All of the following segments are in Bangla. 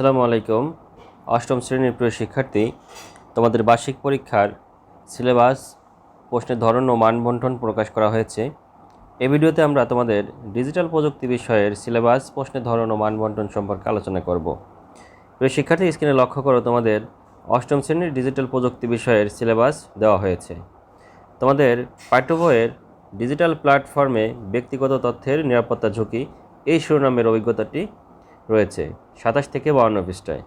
আসসালামু আলাইকুম। অষ্টম শ্রেণির প্রিয় শিক্ষার্থী, তোমাদের বার্ষিক পরীক্ষার সিলেবাস, প্রশ্নের ধরন ও মানবন্টন প্রকাশ করা হয়েছে। এই ভিডিওতে আমরা তোমাদের ডিজিটাল প্রযুক্তি বিষয়ের সিলেবাস, প্রশ্নের ধরন ও মানবন্টন সম্পর্কে আলোচনা করব। প্রিয় শিক্ষার্থী, স্ক্রিনে লক্ষ্য করো, তোমাদের অষ্টম শ্রেণির ডিজিটাল প্রযুক্তি বিষয়ের সিলেবাস দেওয়া হয়েছে। তোমাদের পাঠ্য বইয়ের ডিজিটাল প্ল্যাটফর্মে ব্যক্তিগত তথ্যের নিরাপত্তা ঝুঁকি, এই শিরোনামের অভিজ্ঞতাটি রয়েছে, সাতাশ থেকে বাউন্ন পৃষ্ঠায়।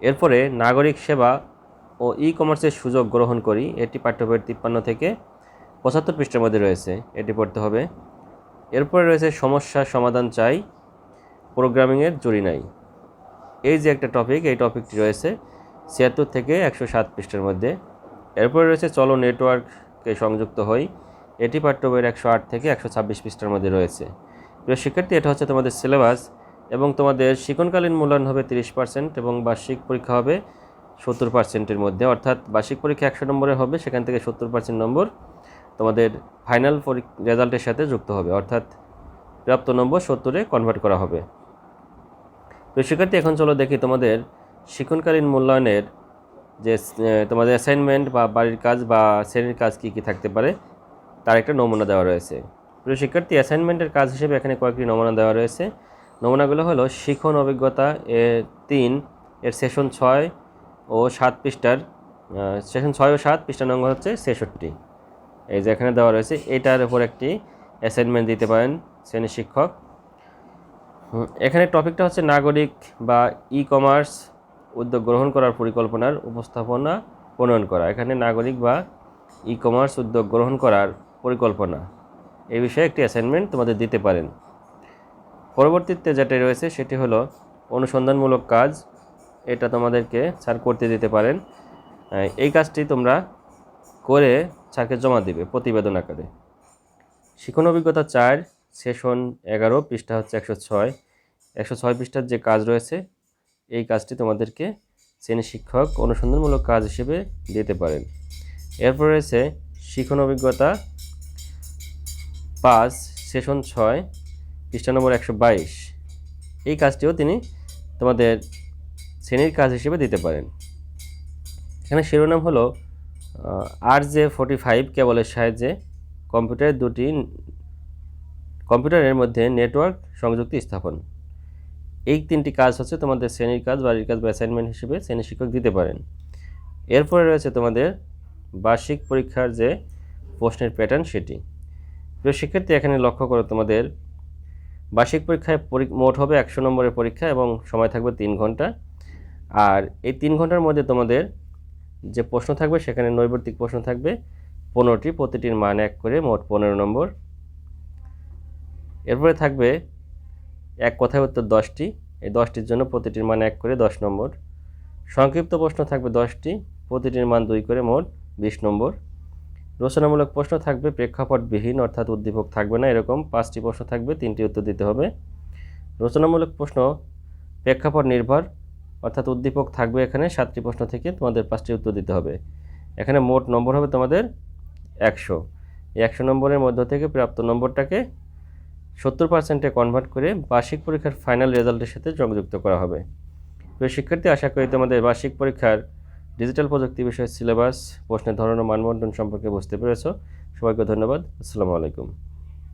এরপরে নাগরিক সেবা ও ই কমার্সের সুযোগ গ্রহণ করি, এটি পাঠ্যবইয়ের তিপ্পান্ন থেকে পঁচাত্তর পৃষ্ঠার মধ্যে রয়েছে, এটি পড়তে হবে। এরপরে রয়েছে সমস্যা সমাধান চাই, প্রোগ্রামিংয়ের জুড়ি নাই। এই যে একটা টপিক, এই টপিকটি রয়েছে ছিয়াত্তর থেকে একশো সাত পৃষ্ঠার মধ্যে। এরপরে রয়েছে চলো নেটওয়ার্ককে সংযুক্ত হই, এটি পাঠ্য বইয়ের একশো আট থেকে একশো ছাব্বিশ পৃষ্ঠার মধ্যে রয়েছে। প্রিয় শিক্ষার্থী, এটা হচ্ছে তোমাদের সিলেবাস। এবং তোমাদের শিক্ষণকালীন মূল্যায়ন হবে তিরিশ পার্সেন্ট এবং বার্ষিক পরীক্ষা হবে সত্তর পার্সেন্টের মধ্যে। অর্থাৎ বার্ষিক পরীক্ষা একশো নম্বরে হবে, সেখান থেকে সত্তর পার্সেন্ট নম্বর তোমাদের ফাইনাল রেজাল্টের সাথে যুক্ত হবে। অর্থাৎ প্রাপ্ত নম্বর সত্তরে কনভার্ট করা হবে। তো শিক্ষার্থী, এখন চলো দেখি তোমাদের শিক্ষণকালীন মূল্যায়নের যে তোমাদের অ্যাসাইনমেন্ট বা বাড়ির কাজ বা শ্রেণির কাজ কী কী থাকতে পারে, তার একটা নমুনা দেওয়া রয়েছে। প্রিয় শিক্ষার্থী অ্যাসাইনমেন্টের কাজ হিসেবে এখানে কয়েকটি নমুনা দেওয়া রয়েছে। নমুনাগুলো হলো শিখন অভিজ্ঞতা এ তিন, এর সেশন ছয় ও সাত পৃষ্ঠার সেশন ছয় ও সাত পৃষ্ঠা নম্বর হচ্ছে ছেষট্টি। এই যে এখানে দেওয়া রয়েছে, এটার উপর একটি অ্যাসাইনমেন্ট দিতে পারেন শ্রেণি শিক্ষক। এখানে টপিকটা হচ্ছে নাগরিক বা ই কমার্স উদ্যোগ গ্রহণ করার পরিকল্পনার উপস্থাপনা, প্রণয়ন করা। এখানে নাগরিক বা ই কমার্স উদ্যোগ গ্রহণ করার পরিকল্পনা এই বিষয়ে একটি অ্যাসাইনমেন্ট তোমাদের দিতে পারেন। পরবর্তীতে যেটা রয়েছে, সেটি হলো অনুসন্ধানমূলক কাজ। এটা তোমাদেরকে স্যার করতে দিতে পারেন। এই কাজটি তোমরা করে স্যারকে জমা দিবে প্রতিবেদন আকারে। শিখন অভিজ্ঞতা চার, সেশন এগারো, পৃষ্ঠা হচ্ছে একশো ছয়। একশো ছয় পৃষ্ঠার যে কাজ রয়েছে, এই কাজটি তোমাদেরকে শ্রেণি শিক্ষক অনুসন্ধানমূলক কাজ হিসেবে দিতে পারেন। এরপর রয়েছে শিখন অভিজ্ঞতা পাঁচ, সেশন ছয় পৃষ্ঠা নম্বর একশো বাইশ। এই কাজটিও তিনি তোমাদের শ্রেণির কাজ হিসেবে দিতে পারেন। এখানে শিরোনাম হলো আর জে ফোর্টি ফাইভ কেবলের সাহায্যে কম্পিউটারের দুটি কম্পিউটারের মধ্যে নেটওয়ার্ক সংযুক্তি স্থাপন। এই তিনটি কাজ হচ্ছে তোমাদের শ্রেণির কাজ, বাড়ির কাজ বা অ্যাসাইনমেন্ট হিসেবে শ্রেণি শিক্ষক দিতে পারেন। এরপরে রয়েছে তোমাদের বার্ষিক পরীক্ষার যে প্রশ্নের প্যাটার্ন সেটি। প্রিয় শিক্ষার্থী, এখানে লক্ষ্য করো তোমাদের বার্ষিক পরীক্ষায় পরি- মোট হবে একশো নম্বরের পরীক্ষা এবং সময় থাকবে তিন ঘণ্টা। আর এই তিন ঘণ্টার মধ্যে তোমাদের যে প্রশ্ন থাকবে, সেখানে নৈবর্তিক প্রশ্ন থাকবে। পনেরোটি, প্রতিটির মান এক করে মোট পনেরো নম্বর। এরপরে থাকবে এক কথায় উত্তর দশটি। এই দশটির জন্য প্রতিটির মান এক করে দশ নম্বর। সংক্ষিপ্ত প্রশ্ন থাকবে দশটি, প্রতিটির মান দুই করে মোট বিশ নম্বর। রচনামূলক প্রশ্ন থাকবে, প্রেক্ষাপটবিহীন অর্থাৎ উদ্দীপক থাকবে না, এরকম পাঁচটি প্রশ্ন থাকবে, তিনটি উত্তর দিতে হবে। রচনামূলক প্রশ্ন, প্রেক্ষাপট নির্ভর অর্থাৎ উদ্দীপক থাকবে এখানে, সাতটি প্রশ্ন থেকে তোমাদের পাঁচটি উত্তর দিতে হবে। এখানে মোট নম্বর হবে তোমাদের একশো। এই একশো নম্বরের মধ্য থেকে প্রাপ্ত নম্বরটাকে সত্তর পার্সেন্টে কনভার্ট করে বার্ষিক পরীক্ষার ফাইনাল রেজাল্টের সাথে সংযুক্ত করা হবে। প্রিয় শিক্ষার্থী, আশা করি তোমাদের বার্ষিক পরীক্ষার ডিজিটাল প্রযুক্তি বিষয়ের সিলেবাস প্রশ্নের ধরন ও মানবন্টন সম্পর্কে বুঝতে পেরেছ। সবাইকে ধন্যবাদ। আসসালামু আলাইকুম।